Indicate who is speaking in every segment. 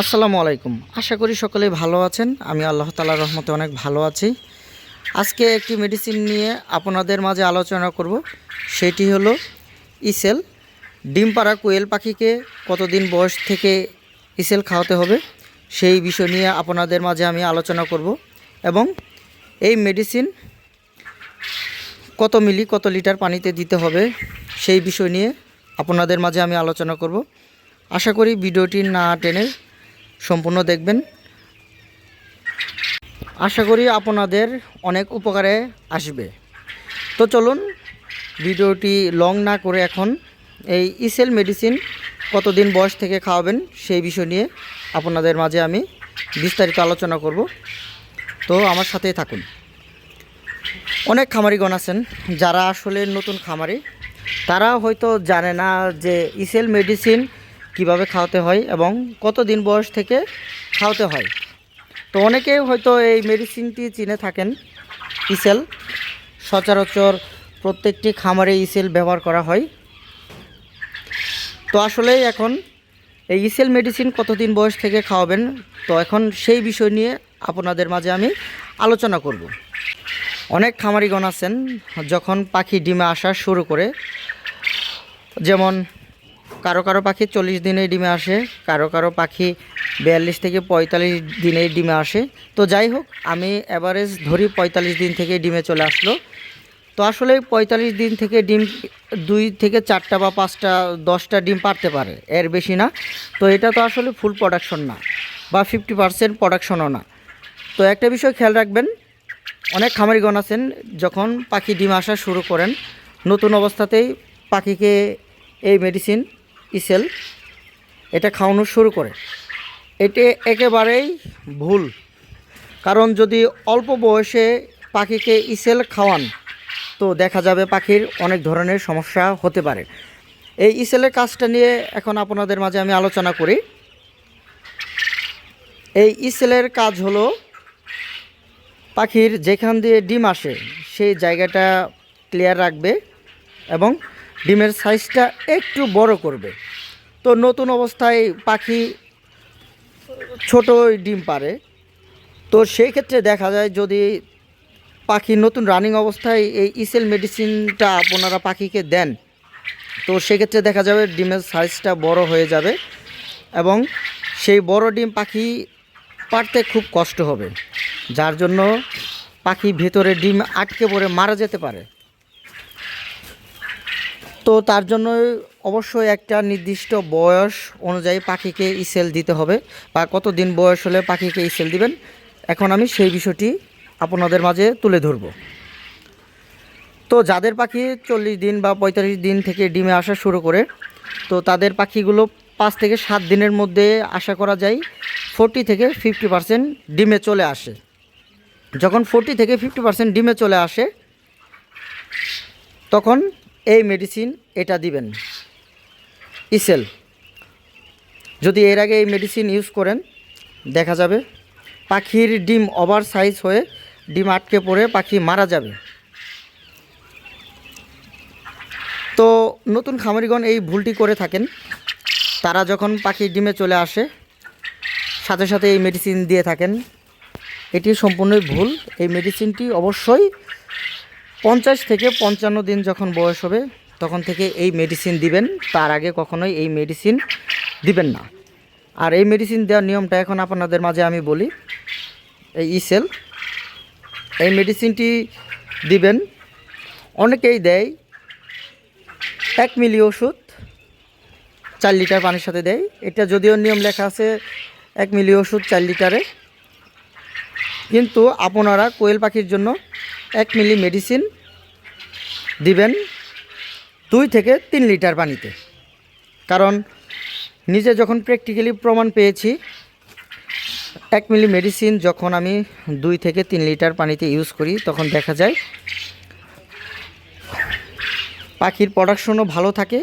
Speaker 1: আসসালামু আলাইকুম। আশা করি সকলেই ভালো আছেন। আমি আল্লাহ তালার রহমতে অনেক ভালো আছি। আজকে একটি মেডিসিন নিয়ে আপনাদের মাঝে আলোচনা করব। সেটি হলো ইসেল। ডিম পাড়া কোয়েল পাখিকে কতদিন বয়স থেকে ইসেল খাওয়াতে হবে, সেই বিষয় নিয়ে আপনাদের মাঝে আমি আলোচনা করব এবং এই মেডিসিন কত মিলি, কত লিটার পানিতে দিতে হবে, সেই বিষয় নিয়ে আপনাদের মাঝে আমি আলোচনা করব। আশা করি ভিডিওটি না টেনে সম্পূর্ণ দেখবেন। আশা করি আপনাদের অনেক উপকারে আসবে। তো চলুন, ভিডিওটি লং না করে এখন এই ইসেল মেডিসিন কতদিন বয়স থেকে খাওয়াবেন সেই বিষয় নিয়ে আপনাদের মাঝে আমি বিস্তারিত আলোচনা করব। তো আমার সাথেই থাকুন। অনেক খামারিগণ আছেন যারা আসলে নতুন খামারি। তারা হয়তো জানে না যে ইসেল মেডিসিন কীভাবে খাওয়াতে হয় এবং কত দিন বয়স থেকে খাওয়াতে হয়? তো অনেকেই হয়তো এই মেডিসিনটি চিনে থাকেন, ইসেল। সচরাচর প্রত্যেকটি খামারে ইসেল ব্যবহার করা হয়। তো আসলে এখন এই ইসেল মেডিসিন কতদিন বয়স থেকে খাওয়াবেন? তো এখন সেই বিষয় নিয়ে আপনাদের মাঝে আমি আলোচনা করব। অনেক খামারিগণ আছেন, যখন পাখি ডিমে আসা শুরু করে, যেমন কারও কারও পাখি চল্লিশ দিনে ডিমে আসে, কারও কারও পাখি বিয়াল্লিশ থেকে পঁয়তাল্লিশ দিনে ডিমে আসে। তো যাই হোক, আমি অ্যাভারেজ ধরি পঁয়তাল্লিশ দিন থেকে ডিমে চলে আসলো। তো আসলে পঁয়তাল্লিশ দিন থেকে ডিম দুই থেকে চারটা বা পাঁচটা, দশটা ডিম পারতে পারে, এর বেশি না। তো এটা তো আসলে ফুল প্রোডাকশন না, বা ফিফটি পার্সেন্ট প্রোডাকশনও না। তো একটা বিষয় খেয়াল রাখবেন, অনেক খামারিগণ আছেন, যখন পাখি ডিম আসা শুরু করেন, নতুন অবস্থাতেই পাখিকে এই মেডিসিন ইসেল, এটা খাওয়ানো শুরু করে। এটি একেবারেই ভুল, কারণ যদি অল্প বয়সে পাখিকে ইসেল খাওয়ান, তো দেখা যাবে পাখির অনেক ধরনের সমস্যা হতে পারে। এই ইসেলের কাজটা নিয়ে এখন আপনাদের মাঝে আমি আলোচনা করি। এই ইসেলের কাজ হলো, পাখির যেখান দিয়ে ডিম আসে, সেই জায়গাটা ক্লিয়ার রাখবে এবং ডিমের সাইজটা একটু বড় করবে। তো নতুন অবস্থায় পাখি ছোট ডিম পারে তো সেই ক্ষেত্রে দেখা যায় যদি পাখি নতুন রানিং অবস্থায় এই ইসেল মেডিসিনটা আপনারা পাখিকে দেন, তো সেক্ষেত্রে দেখা যাবে ডিমের সাইজটা বড় হয়ে যাবে এবং সেই বড় ডিম পাখি পারতে খুব কষ্ট হবে, যার জন্য পাখি ভেতরে ডিম আটকে পড়ে মারা যেতে পারে। তো তার জন্য অবশ্যই একটা নির্দিষ্ট বয়স অনুযায়ী পাখিকে ইসেল দিতে হবে বা কত দিন বয়স হলে পাখিকে ইসেল দিবেন, এখন আমি সেই বিষয়টি আপনাদের মাঝে তুলে ধরব। তো যাদের পাখি চল্লিশ দিন বা পঁয়তাল্লিশ দিন থেকে ডিমে আসা শুরু করে, তো তাদের পাখিগুলো পাঁচ থেকে সাত দিনের মধ্যে আশা করা যায় ফোরটি থেকে ফিফটি পার্সেন্ট ডিমে চলে আসে। যখন ফোরটি থেকে ফিফটি পার্সেন্ট ডিমে চলে আসে, তখন এই মেডিসিন এটা দিবেন। ইসেল। যদি এর আগে এই মেডিসিন ইউজ করেন, দেখা যাবে পাখির ডিম ওভার সাইজ হয়ে ডিম আটকে পড়ে পাখি মারা যাবে। তো নতুন খামারিগণ এই ভুলটি করে থাকেন। তারা যখন পাখি ডিমে চলে আসে, সাথে সাথে এই মেডিসিন দিয়ে থাকেন। এটি সম্পূর্ণই ভুল। এই মেডিসিনটি অবশ্যই পঞ্চাশ থেকে পঞ্চান্ন দিন যখন বয়স হবে, তখন থেকে এই মেডিসিন দিবেন। তার আগে কখনোই এই মেডিসিন দিবেন না। আর এই মেডিসিন দেওয়ার নিয়মটা এখন আপনাদের মাঝে আমি বলি, এই ইসেল এই মেডিসিনটি দিবেন, অনেকেই দেয়, এক মিলি ওষুধ, চার লিটার পানির সাথে দেয়। এটা যদিও নিয়ম লেখা আছে, এক মিলি ওষুধ চার লিটারে। কিন্তু আপনারা কোয়েল পাখির জন্য এক মিলি মেডিসিন দিবেন দুই থেকে তিন লিটার পানিতে। কারণ নিজে যখন প্র্যাকটিক্যালি প্রমাণ পেয়েছি, এক মিলি মেডিসিন যখন আমি দুই থেকে তিন লিটার পানিতে ইউজ করি, তখন দেখা যায় পাখির প্রোডাকশনও ভালো থাকে।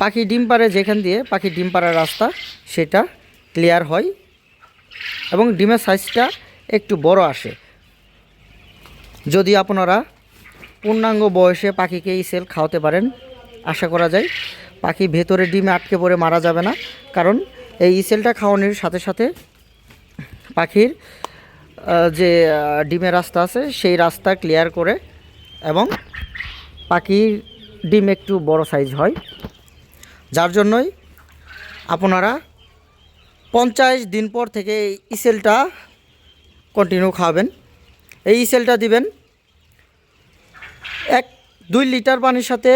Speaker 1: পাখি ডিম পাড়ে যেখান দিয়ে পাখি ডিম পাড়ার রাস্তা, সেটা ক্লিয়ার হয় এবং ডিমের সাইজটা একটু বড় আসে। যদি আপনারা পূর্ণাঙ্গ বয়সে পাখিকে এই সেল খাওয়াতে পারেন, আশা করা যায় পাখি ভেতরে ডিমে আটকে পড়ে মারা যাবে না। কারণ এই ইসেলটা খাওয়ানোর সাথে সাথে পাখির যে ডিমের রাস্তা আছে, সেই রাস্তা ক্লিয়ার করে এবং পাখির ডিম একটু বড় সাইজ হয়। যার জন্যই আপনারা পঞ্চাশ দিন পর থেকে ইসেলটা কন্টিনিউ খাওয়াবেন এই সেলটা দিবেন এক, দুই লিটার পানির সাথে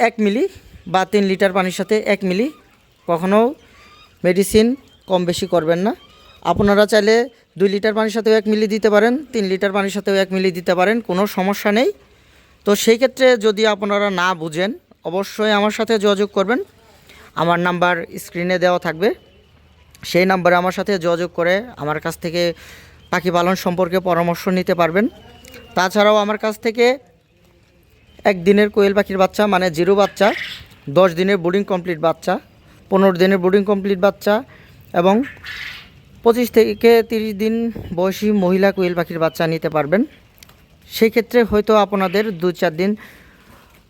Speaker 1: এক মিলি বা তিন লিটার পানির সাথে এক মিলি। কখনও মেডিসিন কম বেশি করবেন না। আপনারা চাইলে দুই লিটার পানির সাথেও এক মিলি দিতে পারেন, তিন লিটার পানির সাথেও এক মিলি দিতে পারেন, কোনো সমস্যা নেই। তো সেই ক্ষেত্রে যদি আপনারা না বুঝেন, অবশ্যই আমার সাথে যোগাযোগ করবেন। আমার নাম্বার স্ক্রিনে দেওয়া থাকবে। সেই নাম্বারে আমার সাথে যোগাযোগ করে আমার কাছ থেকে পাখি পালন সম্পর্কে পরামর্শ নিতে পারবেন। তাছাড়াও আমার কাছ থেকে একদিনের কোয়েল পাখির বাচ্চা মানে জিরো বাচ্চা, দশ দিনের বোর্ডিং কমপ্লিট বাচ্চা, পনেরো দিনের বোর্ডিং কমপ্লিট বাচ্চা এবং পঁচিশ থেকে তিরিশ দিন বয়সী মহিলা কোয়েল পাখির বাচ্চা নিতে পারবেন। সেই ক্ষেত্রে হয়তো আপনাদের দু চার দিন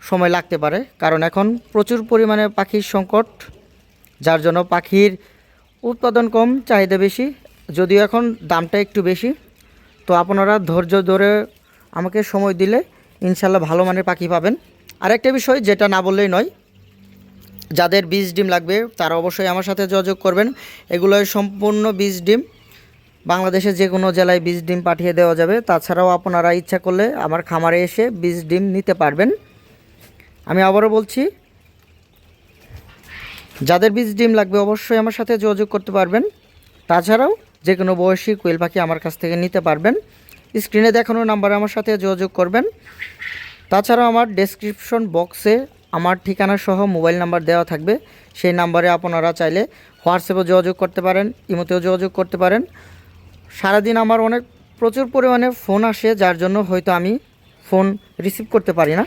Speaker 1: সময় লাগতে পারে, কারণ এখন প্রচুর পরিমাণে পাখির সংকট, যার জন্য পাখির উৎপাদন কম, চাহিদা বেশি। যদিও এখন দামটা একটু বেশি, তো আপনারা ধৈর্য ধরে আমাকে সময় দিলে ইনশাল্লাহ ভালো মানের পাখি পাবেন। আরেকটা বিষয় যেটা না বললেই নয়, যাদের বীজ ডিম লাগবে তারা অবশ্যই আমার সাথে যোগাযোগ করবেন। এগুলো সম্পূর্ণ বীজ ডিম। বাংলাদেশে যে কোনো জেলায় বীজ ডিম পাঠিয়ে দেওয়া যাবে। তাছাড়াও আপনারা ইচ্ছা করলে আমার খামারে এসে বীজ ডিম নিতে পারবেন। আমি আবারও বলছি, যাদের বীজ ডিম লাগবে অবশ্যই আমার সাথে যোগাযোগ করতে পারবেন। তাছাড়াও যে কোনো বয়সী কোয়েল পাখি আমার কাছ থেকে নিতে পারবেন। স্ক্রিনে দেখানো নাম্বারে আমার সাথে যোগাযোগ করবেন। তাছাড়াও আমার ডেসক্রিপশন বক্সে আমার ঠিকানা সহ মোবাইল নাম্বার দেওয়া থাকবে। সেই নাম্বারে আপনারা চাইলে হোয়াটসঅ্যাপে যোগাযোগ করতে পারেন, ইমোতেও যোগাযোগ করতে পারেন। সারাদিন আমার অনেক প্রচুর পরিমাণে ফোন আসে, যার জন্য হয়তো আমি ফোন রিসিভ করতে পারি না।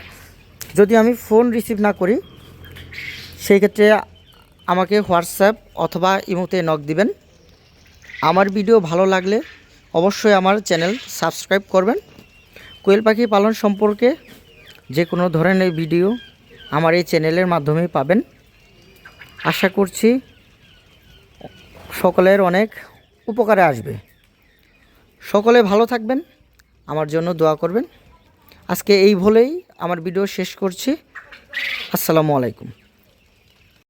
Speaker 1: যদি আমি ফোন রিসিভ না করি, সেই ক্ষেত্রে আমাকে হোয়াটসঅ্যাপ অথবা ইমোতে নক দিবেন। আমার ভিডিও ভালো লাগলে অবশ্যই আমার চ্যানেল সাবস্ক্রাইব করবেন। কোয়েল পাখি পালন সম্পর্কে যে কোনো ধরনের ভিডিও আমার এই চ্যানেলের মাধ্যমেই পাবেন। আশা করছি সকলের অনেক উপকারে আসবে। সকলে ভালো থাকবেন, আমার জন্য দোয়া করবেন। আজকে এই বলেই আমার ভিডিও শেষ করছি। আসসালামু আলাইকুম।